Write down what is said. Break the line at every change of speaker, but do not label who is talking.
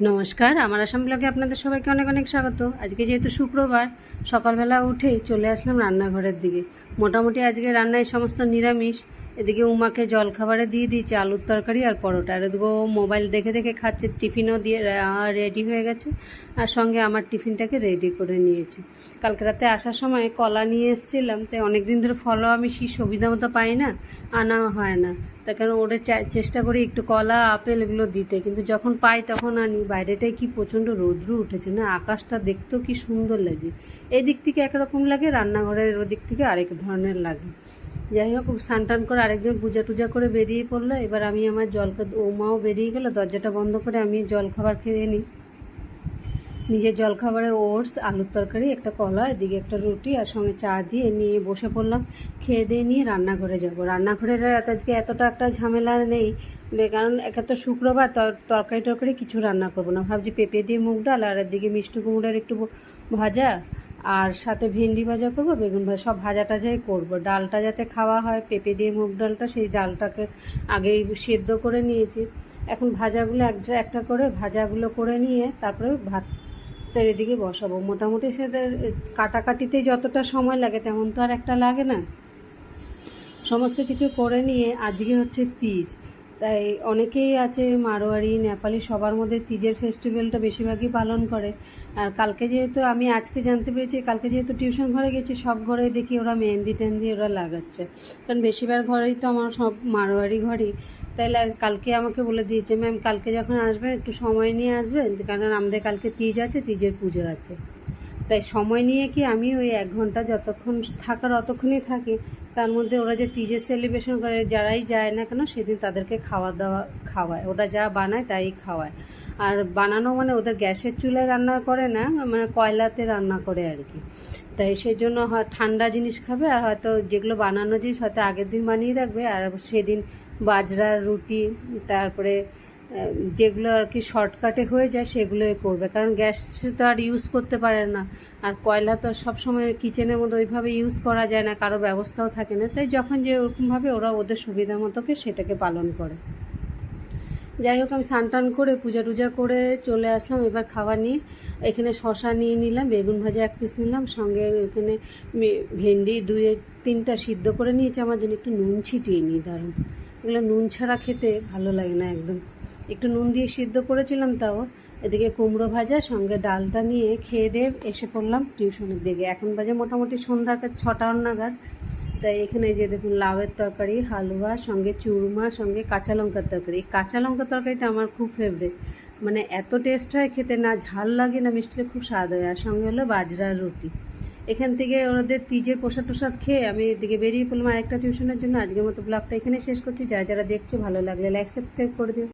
নমস্কার, আমার আসাম ব্লগে আপনাদের সবাইকে অনেক অনেক স্বাগত। আজকে যেহেতু শুক্রবার, সকালবেলা উঠেই চলে আসলাম রান্নাঘরের দিকে। মোটামুটি আজকে রান্নায় সমস্ত নিরামিষ। এদিকে উমাকে জলখাবারে দিয়ে দিয়েছে আলুর তরকারি আর পরোটা। আর এদিকে ও মোবাইল দেখে দেখে খাচ্ছে, টিফিনও দিয়ে রেডি হয়ে গেছে। আর সঙ্গে আমার টিফিনটাকে রেডি করে নিয়েছি। কালকে রাতে আসার সময় কলা নিয়ে এসেছিলাম, তাই অনেক দিন ধরে ফলও আমি সেই সুবিধা মতো পাই না, আনা হয় না। তার কারণ ওটা চেষ্টা করি একটু কলা, আপেল এগুলো দিতে, কিন্তু যখন পাই তখন আনি। বাইরেটাই কি প্রচণ্ড রৌদ্র উঠেছে না, আকাশটা দেখতেও কি সুন্দর লাগে। এই দিক থেকে একরকম লাগে, রান্নাঘরের ওদিক থেকে আরেক ধরনের লাগে। যাই হোক, স্নান টান করে আরেকজন পূজা টুজা করে বেরিয়ে পড়ল। এবার আমি আমার জল ওমাও বেরিয়ে গেল। দরজাটা বন্ধ করে আমি জল খাবার খেয়ে নিই। নিজের জলখাবারে ওটস, আলুর তরকারি, একটা কলা, এদিকে একটা রুটি আর সঙ্গে চা দিয়ে নিয়ে বসে পড়লাম। খেয়ে দিয়ে নিয়ে রান্নাঘরে যাব। রান্নাঘরের আজকে এতটা একটা ঝামেলা নেই। কারণ একে তো শুক্রবার তর- তরকারি টরকারি কিছু রান্না করব না। ভাবছি পেঁপে দিয়ে মুগ ডাল আর এদিকে মিষ্টি কুমড়োর একটু ভাজা আর সাথে ভেন্ডি ভাজা করব, বেগুন ভাজা, সব ভাজা টাজাই করব। ডালটা যাতে খাওয়া হয়, পেঁপে দিয়ে মুগ ডালটা, সেই ডালটাকে আগেই সেদ্ধ করে নিয়েছি। এখন ভাজাগুলো এক একটা করে ভাজাগুলো করে নিয়ে তারপরে ভাত এদিকে বসাবো। মোটামুটি সেদের কাটাকাটিতে যতটা সময় লাগে তেমন তো আর একটা লাগে না। সমস্ত কিছু করে নিয়ে আজকে হচ্ছে তিজ। তাই অনেকেই আছে মারোয়ারি, নেপালি, সবার মধ্যে তিজের ফেস্টিভ্যালটা বেশিরভাগই পালন করে। আর কালকে যেহেতু আমি আজকে জানতে পেরেছি, কালকে যেহেতু টিউশন ঘরে গেছি, সব ঘরেই দেখি ওরা মেহেন্দি টেহেন্দি ওরা লাগাচ্ছে। কারণ বেশিরভাগ ঘরেই তো আমার সব মারোয়ারি ঘরই। তাই কালকে আমাকে বলে দিয়েছে, ম্যাম, কালকে যখন আসবেন, একটু সময় নিয়ে আসবেন। কারণ আমাদের কালকে তিজ আছে, তিজের পুজো আছে। তাই সময় নিয়ে কি আমি ওই এক ঘণ্টা যতক্ষণ থাকার অতক্ষণই থাকি, তার মধ্যে ওরা যে তিজের সেলিব্রেশন করে, যারাই যায় না কেন, সেদিন তাদেরকে খাওয়া দাওয়া খাওয়ায়। ওরা যা বানায় তাই খাওয়ায়। আর বানানো মানে ওদের গ্যাসের চুলায় রান্না করে না মানে কয়লাতে রান্না করে আর কি। তাই সেই জন্য হয় ঠান্ডা জিনিস খাবে আর হয়তো যেগুলো বানানো জিনিস হয়তো আগের দিন বানিয়ে রাখবে, আর সেদিন বাজরার রুটি, তারপরে যেগুলো আর কি শর্টকাটে হয়ে যায়, সেগুলোই করবে। কারণ গ্যাস তো আর ইউজ করতে পারে না। আর কয়লা তো সব সময় কিচেনের মধ্যে ওইভাবে ইউজ করা যায় না, কারও ব্যবস্থাও থাকে না। তাই যখন যে ওরকমভাবে ওরা ওদের সুবিধা মতোকে সেটাকে পালন করে। যাই হোক, আমি স্নান করে পূজা টুজা করে চলে আসলাম, এবার খাবার নিয়ে। এখানে শশা নিয়ে নিলাম, বেগুন ভাজা এক পিস নিলাম, সঙ্গে এখানে ভেন্ডি দুই, তিনটা সিদ্ধ করে নিয়েছি। আমার জন্য একটু নুন ছিটিয়ে নিই, দারুণ। এগুলো নুন ছাড়া খেতে ভালো লাগে না একদম। একটু নুন দিয়ে সিদ্ধ করেছিলাম তাও। এদিকে কুমড়ো ভাজা, সঙ্গে ডালটা নিয়ে খেয়ে দিয়ে এসে পড়লাম টিউশনের দিকে। এখন বাজে মোটামুটি সন্ধ্যার ছটা নাগাদ। তাই এখানে যে দেখুন, লাউয়ের তরকারি, হালুয়া, সঙ্গে চুরমা, সঙ্গে কাঁচা লঙ্কার তরকারি। কাঁচা লঙ্কার তরকারিটা আমার খুব ফেভারিট মানে এত টেস্ট হয় খেতে, না ঝাল লাগে, না মিষ্টি খুব স্বাদ হয়। আর সঙ্গে হলো বাজরার রুটি। এখান থেকে ওদের তিজের প্রসাদ টোসাদ খেয়ে আমি এদিকে বেরিয়ে পড়লাম আরেকটা টিউশনের জন্য। আজকের মতো ব্লগটা এখানে শেষ করছি। যারা যারা দেখছ, ভালো লাগলে লাইক সাবস্ক্রাইব করে দিও।